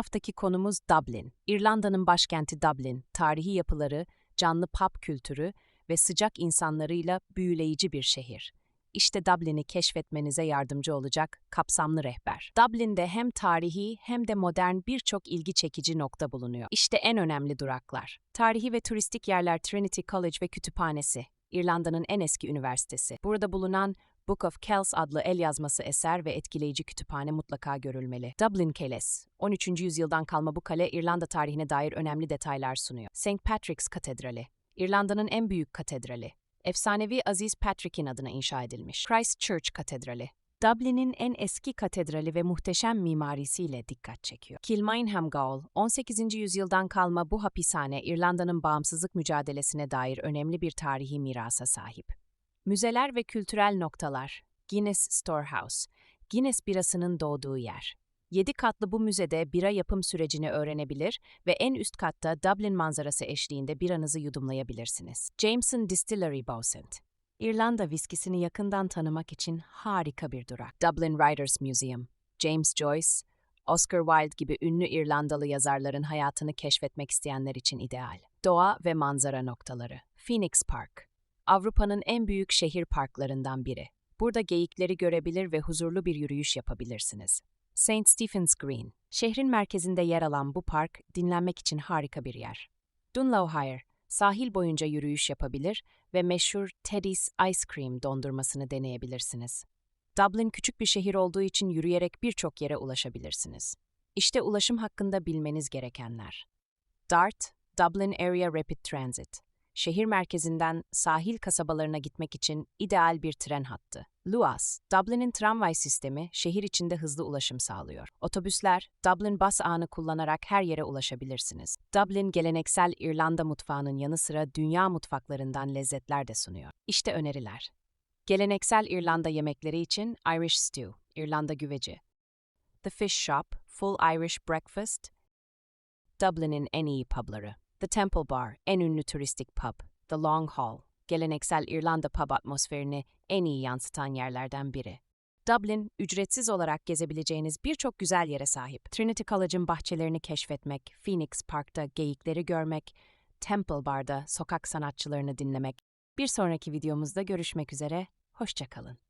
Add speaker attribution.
Speaker 1: haftaki konumuz Dublin. İrlanda'nın başkenti Dublin, tarihi yapıları, canlı pub kültürü ve sıcak insanlarıyla büyüleyici bir şehir. İşte Dublin'i keşfetmenize yardımcı olacak kapsamlı rehber. Dublin'de hem tarihi hem de modern birçok ilgi çekici nokta bulunuyor. İşte en önemli duraklar. Tarihi ve turistik yerler Trinity College ve Kütüphanesi. İrlanda'nın en eski üniversitesi. Burada bulunan Book of Kells adlı el yazması eser ve etkileyici kütüphane mutlaka görülmeli. Dublin Keles, 13. yüzyıldan kalma bu kale İrlanda tarihine dair önemli detaylar sunuyor. St. Patrick's Katedrali, İrlanda'nın en büyük katedrali. Efsanevi Aziz Patrick'in adına inşa edilmiş. Christ Church Katedrali, Dublin'in en eski katedrali ve muhteşem mimarisiyle dikkat çekiyor. Kilmainham Gaol, 18. yüzyıldan kalma bu hapishane İrlanda'nın bağımsızlık mücadelesine dair önemli bir tarihi mirasa sahip. Müzeler ve kültürel noktalar. Guinness Storehouse. Guinness birasının doğduğu yer. 7 katlı bu müzede bira yapım sürecini öğrenebilir ve en üst katta Dublin manzarası eşliğinde biranızı yudumlayabilirsiniz. Jameson Distillery Bowsent. İrlanda viskisini yakından tanımak için harika bir durak. Dublin Writers Museum. James Joyce, Oscar Wilde gibi ünlü İrlandalı yazarların hayatını keşfetmek isteyenler için ideal. Doğa ve manzara noktaları. Phoenix Park. Avrupa'nın en büyük şehir parklarından biri. Burada geyikleri görebilir ve huzurlu bir yürüyüş yapabilirsiniz. St. Stephen's Green. Şehrin merkezinde yer alan bu park dinlenmek için harika bir yer. Dunlawhire. Sahil boyunca yürüyüş yapabilir ve meşhur Teddy's Ice Cream dondurmasını deneyebilirsiniz. Dublin küçük bir şehir olduğu için yürüyerek birçok yere ulaşabilirsiniz. İşte ulaşım hakkında bilmeniz gerekenler. DART, Dublin Area Rapid Transit. Şehir merkezinden sahil kasabalarına gitmek için ideal bir tren hattı. Luas, Dublin'in tramvay sistemi şehir içinde hızlı ulaşım sağlıyor. Otobüsler, Dublin bas ağını kullanarak her yere ulaşabilirsiniz. Dublin geleneksel İrlanda mutfağının yanı sıra dünya mutfaklarından lezzetler de sunuyor. İşte öneriler. Geleneksel İrlanda yemekleri için Irish Stew, İrlanda güveci. The Fish Shop, Full Irish Breakfast. Dublin'in en iyi pubları. The Temple Bar, en ünlü turistik pub. The Long Hall, geleneksel İrlanda pub atmosferini en iyi yansıtan yerlerden biri. Dublin, ücretsiz olarak gezebileceğiniz birçok güzel yere sahip. Trinity College'ın bahçelerini keşfetmek, Phoenix Park'ta geyikleri görmek, Temple Bar'da sokak sanatçılarını dinlemek. Bir sonraki videomuzda görüşmek üzere, hoşçakalın.